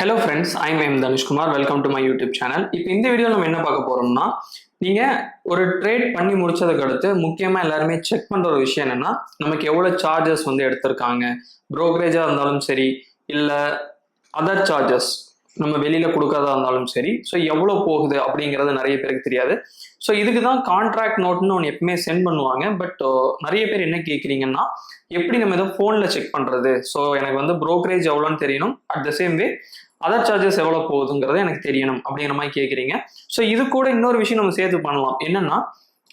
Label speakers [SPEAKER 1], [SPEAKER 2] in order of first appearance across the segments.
[SPEAKER 1] Hello friends I am Dhanushkumar welcome to my YouTube channel இப்போ இந்த video நம்ம என்ன பார்க்க போறோம்னா நீங்க ஒரு ட்ரேட் பண்ணி முடிச்சதுக்கு அடுத்து முக்கியமா எல்லாருமே செக் பண்ற ஒரு விஷயம் என்னன்னா நமக்கு எவ்வளவு சார்ஜஸ் வந்து எடுத்திருக்காங்க. ப்ரோக்கரேஜா இருந்தாலும் சரி இல்ல அதர் சார்ஜஸ் நம்ம வெளியில கொடுக்கறதா இருந்தாலும் சரி ஸோ எவ்வளோ போகுது அப்படிங்கிறது நிறைய பேருக்கு தெரியாது. ஸோ இதுக்கு தான் கான்ட்ராக்ட் நோட்னு ஒன்று எப்பவுமே சென்ட் பண்ணுவாங்க. பட் நிறைய பேர் என்ன கேட்குறீங்கன்னா எப்படி நம்ம இதை ஃபோனில் செக் பண்ணுறது ஸோ எனக்கு வந்து ப்ரோக்கரேஜ் எவ்வளோன்னு தெரியணும். At the same way other charges எவ்வளோ போகுதுங்கிறது எனக்கு தெரியணும் அப்படிங்கிற மாதிரி கேட்குறீங்க ஸோ இது கூட இன்னொரு விஷயம் நம்ம சேர்த்து பண்ணலாம். என்னன்னா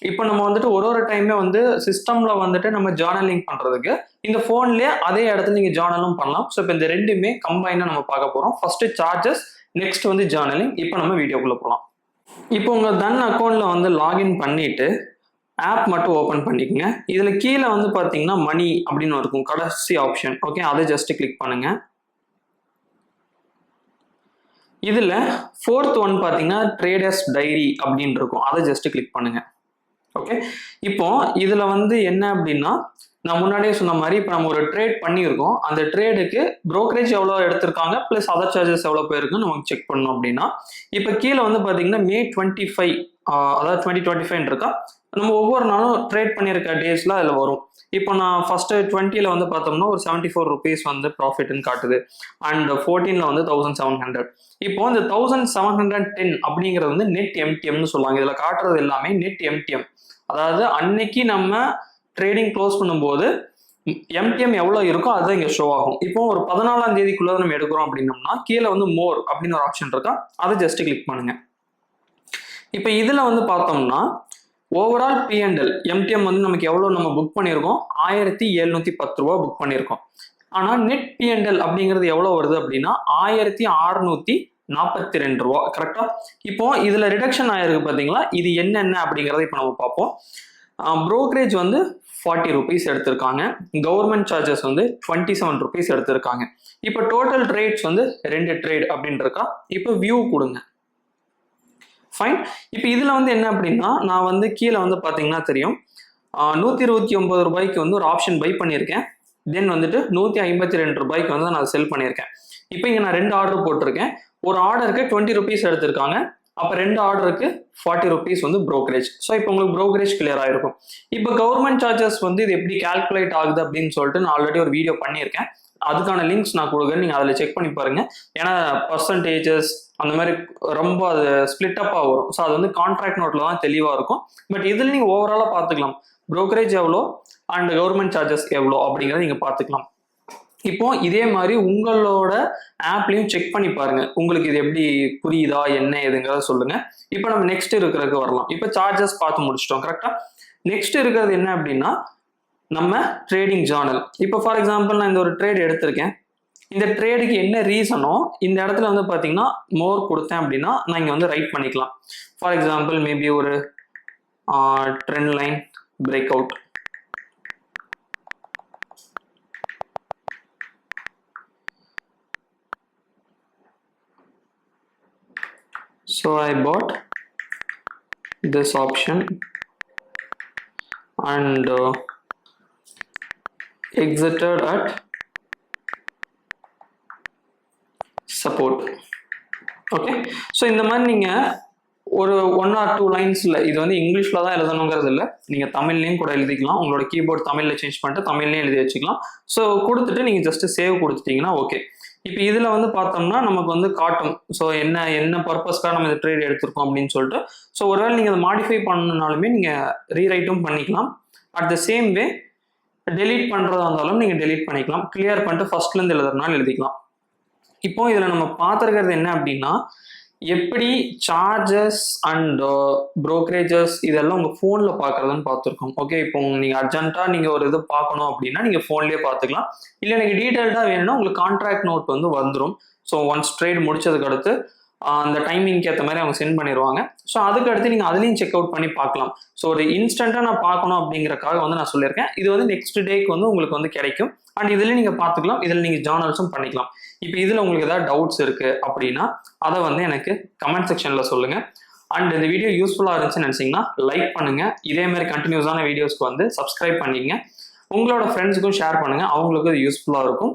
[SPEAKER 1] இப்போ நம்ம வந்துட்டு ஒரு ஒரு டைமே வந்து சிஸ்டம்ல வந்துட்டு நம்ம ஜேர்னலிங் பண்றதுக்கு இந்த ஃபோன்லேயே அதே இடத்துல நீங்க ஜேர்னலும் பண்ணலாம். ஸோ இப்போ இந்த ரெண்டுமே கம்பைனாக நம்ம பார்க்க போறோம். ஃபர்ஸ்ட் சார்ஜஸ் நெக்ஸ்ட் வந்து ஜேர்னலிங் இப்போ நம்ம வீடியோக்குள்ள போகலாம் இப்போ உங்க தன் அக்கௌண்ட்ல வந்து லாகின் பண்ணிட்டு ஆப் மட்டும் ஓப்பன் பண்ணிக்கோங்க. இதுல கீழே வந்து பாத்தீங்கன்னா மணி அப்படின்னு இருக்கும். கடைசி ஆப்ஷன் ஓகே அதை ஜஸ்ட் கிளிக் பண்ணுங்க. இதில் ஃபோர்த் ஒன் பார்த்தீங்கன்னா ட்ரேடர்ஸ் டைரி அப்படின்னு இருக்கும். அதை ஜஸ்ட் கிளிக் பண்ணுங்க. ஓகே இப்போ இதில் வந்து என்ன அப்படின்னா நான் முன்னாடியே சொன்ன மாதிரி இப்போ நம்ம ஒரு ட்ரேட் பண்ணியிருக்கோம். அந்த ட்ரேடுக்கு ப்ரோக்கரேஜ் எவ்வளோ எடுத்திருக்காங்க ப்ளஸ் அதர் சார்ஜஸ் எவ்வளோ போயிருக்குன்னு நமக்கு செக் பண்ணோம் அப்படின்னா இப்போ கீழே வந்து பார்த்தீங்கன்னா மே டுவெண்ட்டி ஃபைவ் அதாவது டுவெண்ட்டி டுவெண்ட்டி ஃபைவ் இருக்கா. நம்ம ஒவ்வொரு நாளும் ட்ரேட் பண்ணியிருக்க டேஸில் அதில் வரும். இப்போ நான் ஃபர்ஸ்ட் டுவெண்ட்டியில் வந்து பார்த்தோம்னா ஒரு செவன்ட்டி ஃபோர் ருபீஸ் வந்து ப்ராஃபிட்னு காட்டுது. அண்ட் ஃபோர்டீனில் வந்து தௌசண்ட் செவன் ஹண்ட்ரட் இப்போ இந்த தௌசண்ட் செவன் ஹண்ட்ரட் டென் அப்படிங்கிறது வந்து நெட் எம்டிஎம்னு சொல்லுவாங்க. இதில் காட்டுறது எல்லாமே நெட் எம்டிஎம் அதாவது அன்னைக்கு நம்ம ட்ரேடிங் க்ளோஸ் பண்ணும்போது எம்டிஎம் எவ்வளோ இருக்கோ அது இங்கே ஷோ ஆகும். இப்போ ஒரு பதினாலாம் தேதிக்குள்ள நம்ம எடுக்கிறோம் அப்படின்னம்னா கீழே வந்து மோர் அப்படின்னு ஒரு ஆப்ஷன் இருக்கா அதை ஜஸ்ட் கிளிக் பண்ணுங்க. இப்போ இதில் வந்து பார்த்தோம்னா ஓவரால் பிஎன்எல் எம்டிஎம் வந்து நமக்கு எவ்வளோ நம்ம புக் பண்ணியிருக்கோம்? ஆயிரத்தி எழுநூத்தி பத்து ரூபா புக் பண்ணியிருக்கோம். ஆனால் நெட் பிஎன்எல் அப்படிங்கிறது எவ்வளோ வருது அப்படின்னா ஆயிரத்தி அறுநூத்தி நாற்பத்தி ரெண்டு ரூபா கரெக்டா இப்போ இதுல ரிடக்ஷன் ஆயிருக்கு பாத்தீங்களா? இது என்னென்ன அப்படிங்கறத இப்போ நம்ம பார்ப்போம். ப்ரோக்கரேஜ் வந்து ஃபார்ட்டி ருபீஸ் எடுத்திருக்காங்க. கவர்மெண்ட் சார்ஜஸ் வந்து டுவெண்ட்டி செவன் ருபீஸ் எடுத்திருக்காங்க. இப்போ டோட்டல் ட்ரேட்ஸ் வந்து ரெண்டு ட்ரேட் அப்படின்னு இருக்கா இப்போ வியூ கொடுங்க. ஃபைன் இப்போ இதில் வந்து என்ன அப்படின்னா நான் வந்து கீழே வந்து பார்த்தீங்கன்னா தெரியும். நூற்றி இருபத்தி ஒன்பது ரூபாய்க்கு வந்து ஒரு ஆப்ஷன் பை பண்ணியிருக்கேன். தென் வந்துட்டு நூற்றி ஐம்பத்தி ரெண்டு ரூபாய்க்கு வந்து நான் செல் பண்ணியிருக்கேன். இப்போ இங்கே நான் ரெண்டு ஆர்டர் போட்டிருக்கேன். ஒரு ஆர்டருக்கு டுவெண்ட்டி ருபீஸ் எடுத்திருக்காங்க. அப்போ ரெண்டு ஆர்டருக்கு ஃபார்ட்டி ருபீஸ் வந்து ப்ரோக்கரேஜ் ஸோ இப்போ உங்களுக்கு ப்ரோக்கரேஜ் கிளியர் ஆகிருக்கும் இப்போ கவர்மெண்ட் சார்ஜஸ் வந்து இது எப்படி கால்குலேட் ஆகுது அப்படின்னு சொல்லிட்டு நான் ஆல்ரெடி ஒரு வீடியோ பண்ணியிருக்கேன். அதுக்கான லிங்க்ஸ் நான் கொடுக்குறேன். நீங்கள் அதில் செக் பண்ணி பாருங்க. ஏன்னா பர்சன்டேஜஸ் அந்த மாதிரி ரொம்ப அது ஸ்பிளிட் அப்பாக வரும். ஸோ அது வந்து கான்ட்ராக்ட் நோட்டில் தான் தெளிவாக இருக்கும். பட் இதில் நீங்கள் ஓவராலாக பார்த்துக்கலாம். ப்ரோக்கரேஜ் எவ்வளோ? அண்ட் கவர்மெண்ட் சார்ஜஸ் எவ்வளோ? அப்படிங்கிறத நீங்கள் பார்த்துக்கலாம். இப்போ இதே மாதிரி உங்களோட ஆப்லையும் செக் பண்ணி பாருங்க. உங்களுக்கு இது எப்படி புரியுதா என்ன ஏதுங்கிறத சொல்லுங்க. இப்போ நம்ம நெக்ஸ்ட் இருக்கிறதுக்கு வரலாம். இப்போ சார்ஜஸ் பார்த்து முடிச்சிட்டோம் கரெக்டா நெக்ஸ்ட் இருக்கிறது என்ன அப்படின்னா நம்ம ட்ரேடிங் ஜேர்னல் இப்போ ஃபார் எக்ஸாம்பிள் நான் இந்த ஒரு ட்ரேட் எடுத்திருக்கேன். இந்த ட்ரேடுக்கு என்ன ரீசனோ இந்த இடத்துல வந்து பார்த்தீங்கன்னா மோர் கொடுத்தேன் அப்படின்னா நான் இங்கே வந்து ரைட் பண்ணிக்கலாம். ஃபார் எக்ஸாம்பிள் மேபி ஒரு trend line break out so i bought this option and uh, exited at support. Okay so இந்த மாதிரி நீங்கள் ஒரு ஒன் ஆர் டூ லைன்ஸில் இது வந்து இங்கிலீஷில் தான் எழுதணுங்கிறது இல்லை நீங்கள் தமிழ்லேயும் கூட எழுதிக்கலாம். உங்களோட கீபோர்ட் தமிழில் சேஞ்ச் பண்ணிட்டு தமிழ்லேயும் எழுதி வச்சுக்கலாம். ஸோ கொடுத்துட்டு நீங்கள் ஜஸ்ட்டு சேவ் கொடுத்துட்டிங்கன்னா ஓகே இப்போ இதில் வந்து பார்த்தோம்னா நமக்கு வந்து காட்டும். ஸோ என்ன என்ன பர்பஸ்க்காக நம்ம இந்த ட்ரேட் எடுத்திருக்கோம் அப்படின்னு சொல்லிட்டு. ஸோ ஒருவேளை நீங்கள் அதை மாடிஃபை பண்ணணுனாலுமே நீங்கள் ரீரைட்டும் பண்ணிக்கலாம். At the same way delete பண்ணுறதா இருந்தாலும் நீங்கள் டெலீட் பண்ணிக்கலாம். கிளியர் பண்ணிட்டு ஃபர்ஸ்ட்லேருந்து எழுதுறதுனால எழுதிக்கலாம். இப்போ இதில் நம்ம பார்த்துருக்கிறது என்ன அப்படின்னா எப்படி சார்ஜஸ் அண்ட் ப்ரோக்கரேஜஸ் இதெல்லாம் உங்கள் ஃபோனில் பார்க்குறதுன்னு பார்த்துருக்கோம். ஓகே இப்போ நீங்கள் அர்ஜென்ட்டாக நீங்கள் ஒரு இது பார்க்கணும் அப்படின்னா நீங்கள் ஃபோன்லேயே பார்த்துக்கலாம். இல்லை எனக்கு டீட்டெயில்டாக வேணும்னா உங்களுக்கு கான்ட்ராக்ட் நோட் வந்து வந்துடும் ஸோ ஒன்ஸ் ட்ரேட் முடிச்சதுக்கு அடுத்து uh, அந்த டைமிங்க்கு ஏற்ற மாதிரி அவங்க சென்ட் பண்ணிடுவாங்க ஸோ அதுக்கு அடுத்து நீங்கள் அதுலேயும் செக் அவுட் பண்ணி பார்க்கலாம். ஸோ ஒரு இன்ஸ்டண்ட்டாக நான் பார்க்கணும் அப்படிங்கறக்காக வந்து நான் சொல்லியிருக்கேன். இது வந்து நெக்ஸ்ட் டேக்கு வந்து உங்களுக்கு வந்து கிடைக்கும். அண்ட் இதில் நீங்கள் பார்த்துக்கலாம். இதில் நீங்கள் ஜேர்னல்ஸும் பண்ணிக்கலாம். இப்போ இதில் உங்களுக்கு ஏதாவது டவுட்ஸ் இருக்குது அப்படின்னா அதை வந்து எனக்கு கமெண்ட் செக்ஷனில் சொல்லுங்கள் அண்ட் இந்த வீடியோ யூஸ்ஃபுல்லாக இருந்துச்சுன்னு நினச்சிங்கன்னா லைக் பண்ணுங்கள் இதேமாரி கண்டினியூஸான வீடியோஸ்க்கு வந்து சப்ஸ்கிரைப் பண்ணிங்க. உங்களோட ஃப்ரெண்ட்ஸுக்கும் ஷேர் பண்ணுங்கள் அவங்களுக்கும் இது யூஸ்ஃபுல்லாக இருக்கும்.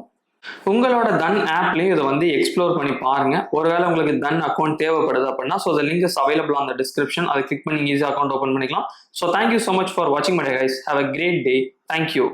[SPEAKER 1] உங்களோட தன் ஆப்லேயும் இதை வந்து எக்ஸ்ப்ளோர் பண்ணி பாருங்க. ஒருவேளை உங்களுக்கு தன் அக்கௌண்ட் தேவைப்படுது அப்படின்னா so the link is available on description அதை கிளிக் பண்ணி ஈஸியாக அக்கௌண்ட் ஓப்பன் பண்ணிக்கலாம். So thank you so much for வாட்சிங் my guys have a great day thank you